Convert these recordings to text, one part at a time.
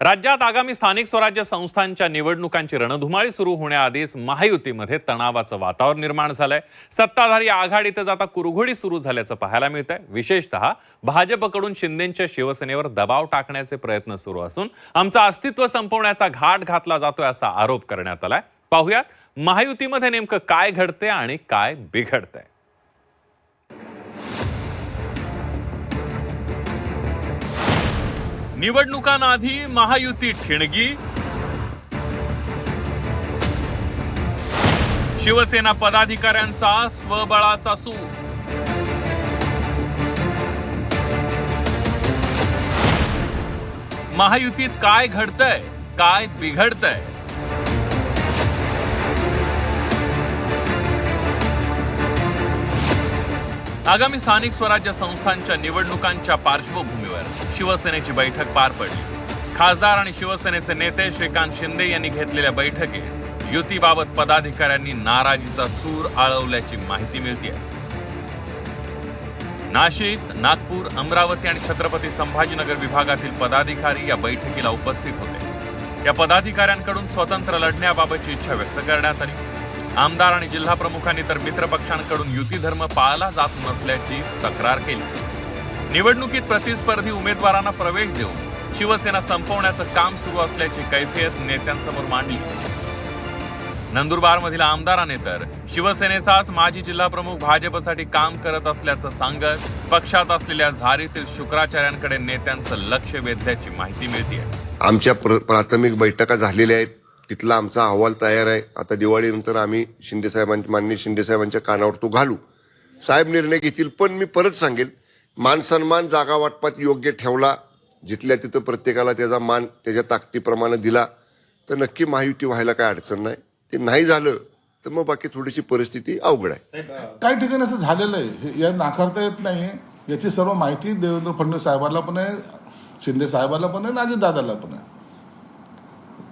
राज्यात आगामी स्थानिक स्वराज्य संस्थांच्या निवडणुकांची रणधुमाळी सुरू होण्याआधीच महायुतीमध्ये तणावाचं वातावरण निर्माण झालंय. सत्ताधारी आघाडीतच आता कुरघोडी सुरू झाल्याचं पाहायला मिळत आहे विशेषतः भाजपकडून शिंदेच्या शिवसेनेवर दबाव टाकण्याचे प्रयत्न सुरू असून आमचं अस्तित्व संपवण्याचा घाट घातला जातोय असा आरोप करण्यात आलाय. पाहुयात महायुतीमध्ये नेमकं काय घडतंय आणि काय बिघडतंय? निवडणुकांआधी महायुती ठिणगी. शिवसेना पदाधिकाऱ्यांचा स्वबळाचा सूर. महायुतीत काय घडतंय काय बिघडतंय? आगामी स्थानिक स्वराज्य संस्थांच्या निवडणुकांच्या पार्श्वभूमीवर शिवसेनेची बैठक पार पडली. खासदार आणि शिवसेनेचे नेते श्रीकांत शिंदे यांनी घेतलेल्या बैठकीत युतीबाबत पदाधिकाऱ्यांनी नाराजीचा सूर आळवल्याची माहिती मिळते नाशिक नागपूर अमरावती आणि छत्रपती संभाजीनगर विभागातील पदाधिकारी या बैठकीला उपस्थित होते. या पदाधिकाऱ्यांकडून स्वतंत्र लढण्याबाबतची इच्छा व्यक्त करण्यात आली. आमदार आणि जिल्हा प्रमुखांनी तर मित्रपक्षांकडून युती धर्म पाळला जात नसल्याची तक्रार केली. निवडणुकीत प्रतिस्पर्धी उमेदवारांना प्रवेश देऊन शिवसेना संपवण्याचं काम सुरू असल्याची कैफियत नेत्यांसमोर मांडली. नंदुरबार मधील आमदाराने तर शिवसेनेचाच माजी जिल्हा प्रमुख भाजपसाठी काम करत असल्याचं सांगत पक्षात असलेल्या झारीतील शुक्राचार्यांकडे नेत्यांचं लक्ष वेधल्याची माहिती मिळते आमच्या प्र- प्राथमिक बैठका झालेल्या आहेत. तिथला आमचा अहवाल तयार आहे. आता दिवाळीनंतर आम्ही शिंदे साहेबांच्या माननीय शिंदे साहेबांच्या कानावर तो घालू. साहेब निर्णय घेतील पण मी परत सांगेल मान सन्मान जागा वाटपात योग्य ठेवला जिथल्या तिथं प्रत्येकाला त्याचा मान त्याच्या ताकदीप्रमाणे दिला तर नक्की महायुती व्हायला काय अडचण नाही. ते नाही झालं तर मग बाकी थोडीशी परिस्थिती अवघड आहे. काही ठिकाणी असं झालेलं आहे हे- या नाकारता येत नाही याची सर्व माहिती देवेंद्र फडणवीस साहेबांना पण आहे शिंदे साहेबांना पण आहे आणि अजितदादाला पण आहे.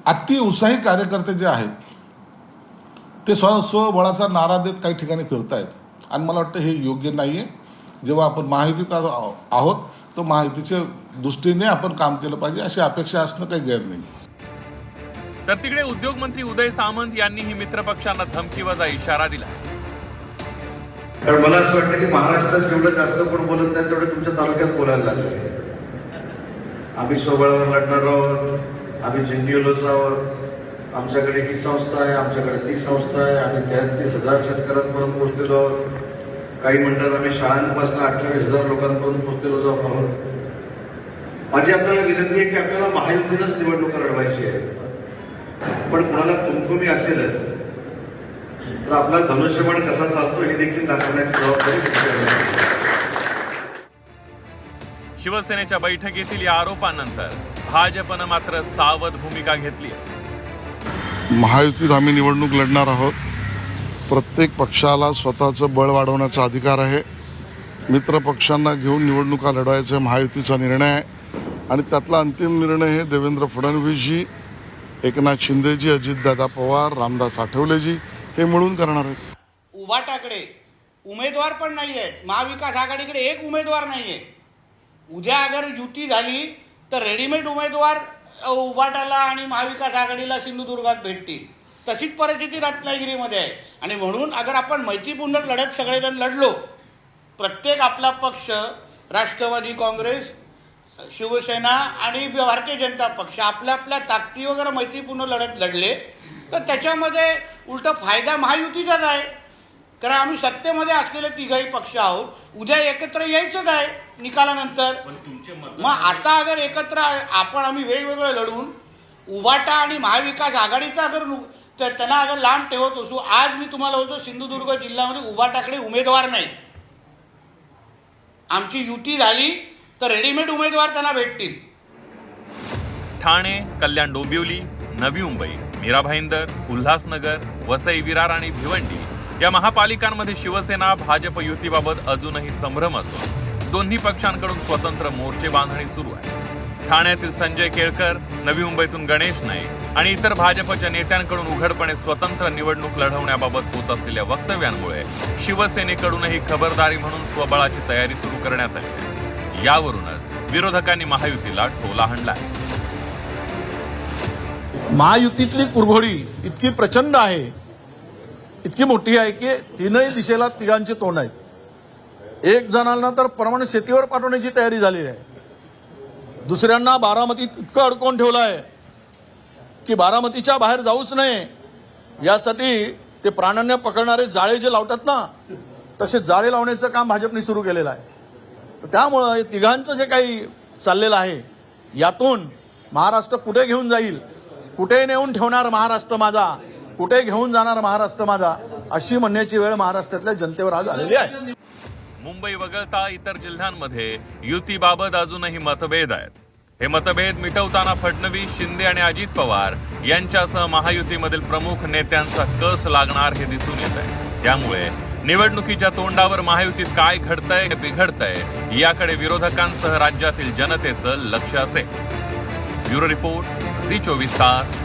अति उत्साही कार्यकर्ते जे आहेत ते स्व स्वबळाचा नारा देत काही ठिकाणी फिरतायत. आणि मला वाटतं हे योग्य नाही आहे जेव्हा आपण महायुतीत आहो- आहोत तर महायुतीच्या दृष्टीने आपण काम केलं पाहिजे अशी अपेक्षा असणं काही गैर नाही. तर तिकडे उद्योगमंत्री उदय सामंत यांनीही मित्रपक्षांना धमकीवजा इशारा दिला. कारण मला असं वाटतं की महाराष्ट्रात जेवढं जास्त कोण बोलत नाही तेवढं तुमच्या तालुक्यात बोलायला लागले. आम्ही स्वबळावर लढणार आहोत आम्ही झेंडिओलोच आहोत. आमच्याकडे ही संस्था आहे आमच्याकडे ती संस्था आहे आम्ही तेहतीस हजार शेतकऱ्यांपर्यंत पोहोचलेलो आहोत. काही म्हणतात आम्ही शाळांपासून अठ्ठावीस हजार लोकांपर्यंत पोहोचलेलो जाऊ आहोत माझी आपल्याला विनंती आहे की आपल्याला महायुतीनंच निवडणुका लढवायची आहे. पण कुणाला कुमकुमी असेलच तर आपला धनुष्यबाण कसा चालतो हे देखील दाखवण्याची जबाबदारी. शिवसेनेच्या बैठकीतील या आरोपानंतर भाजपनं मात्र सावध भूमिका घेतली आहे. महायुतीत आम्ही निवडणूक लढणार आहोत. प्रत्येक पक्षाला स्वतःचं बळ वाढवण्याचा अधिकार आहे. मित्रपक्षांना घेऊन निवडणुका लढवायचा महायुतीचा निर्णय आहे. आणि त्यातला अंतिम निर्णय हे देवेंद्र फडणवीसजी एकनाथ शिंदेजी अजितदादा पवार रामदास आठवलेजी हे मिळून करणार आहेत. उभाटाकडे उमेदवार पण नाही आहेत महाविकास आघाडीकडे एक उमेदवार नाही आहे उद्या अगर युती झाली तर रेडीमेड उमेदवार उभाटाला आणि महाविकास आघाडीला सिंधुदुर्गात भेटतील. तशीच परिस्थिती रत्नागिरीमध्ये आहे. आणि म्हणून अगर आपण मैत्रीपूर्ण लढत सगळेजण लढलो प्रत्येक आपला पक्ष राष्ट्रवादी काँग्रेस शिवसेना आणि भारतीय जनता पक्ष आपल्या आपल्या ताकदी वगैरे मैत्रीपूर्ण लढत लढले तर त्याच्यामध्ये उलट फायदा महायुतीचाच आहे. कारण आम्ही सत्तेमध्ये असलेले तिघही पक्ष आहोत उद्या एकत्र यायचंच आहे निकालानंतर. मग आता अगर एकत्र आपण आम्ही वेगवेगळं लढून उबाटा आणि महाविकास आघाडीचा अगर तर त्यांना अगर लांब ठेवत असू आज मी तुम्हाला होतो सिंधुदुर्ग जिल्ह्यामध्ये उभा टाकडे उमेदवार नाही आमची युती झाली तर रेडीमेड उमेदवार त्यांना भेटतील. ठाणे कल्याण डोंबिवली नवी मुंबई मीरा भाईंदर उल्हासनगर वसई विरार आणि भिवंडी या महापालिकांमध्ये शिवसेना भाजप युतीबाबत अजूनही संभ्रम असून दोन्ही पक्षांकडून स्वतंत्र मोर्चे बांधणी सुरू आहे. ठाण्यातील संजय केळकर नवी मुंबईतून गणेश नाईक आणि इतर भाजपच्या नेत्यांकडून उघडपणे स्वतंत्र निवडणूक लढवण्याबाबत होत असलेल्या वक्तव्यांमुळे शिवसेनेकडूनही खबरदारी म्हणून स्वबळाची तयारी सुरू करण्यात आली यावरूनच विरोधकांनी महायुतीला टोला हाणला महायुतीतली कुरघोडी इतकी प्रचंड आहे इतकी मोठी आहे की तीनही दिशेला तिघांचे तोंड आहेत. एक जणांना तर परमाने शेतीवर पाठवण्याची तयारी झालेली आहे. दुसऱ्यांना बारामतीत इतकं अडकवून ठेवलं आहे की बारामतीच्या बाहेर जाऊच नये. यासाठी ते प्राण्यांना पकडणारे जाळे जे लावतात ना तसे जाळे लावण्याचं काम भाजपने सुरू केलेलं आहे. तर त्यामुळं हे तिघांचं जे काही चाललेलं आहे यातून महाराष्ट्र कुठे घेऊन जाईल? कुठे नेऊन ठेवणार महाराष्ट्र माझा? कुठे घेऊन जाणार महाराष्ट्र माझा? अशी म्हणण्याची वेळ महाराष्ट्रातल्या जनतेवर आज आलेली आहे. मुंबई वगळता इतर जिल्ह्यांमध्ये युतीबाबत अजूनही मतभेद आहेत. हे मतभेद मिटवताना फडणवीस शिंदे आणि अजित पवार यांच्यासह महायुतीमधील प्रमुख नेत्यांचा कस लागणार हे दिसून येत आहे. त्यामुळे निवडणुकीच्या तोंडावर महायुतीत काय घडतंय बिघडतंय याकडे विरोधकांसह राज्यातील जनतेचं लक्ष असेल. ब्युरो रिपोर्ट सी चोवीस तास.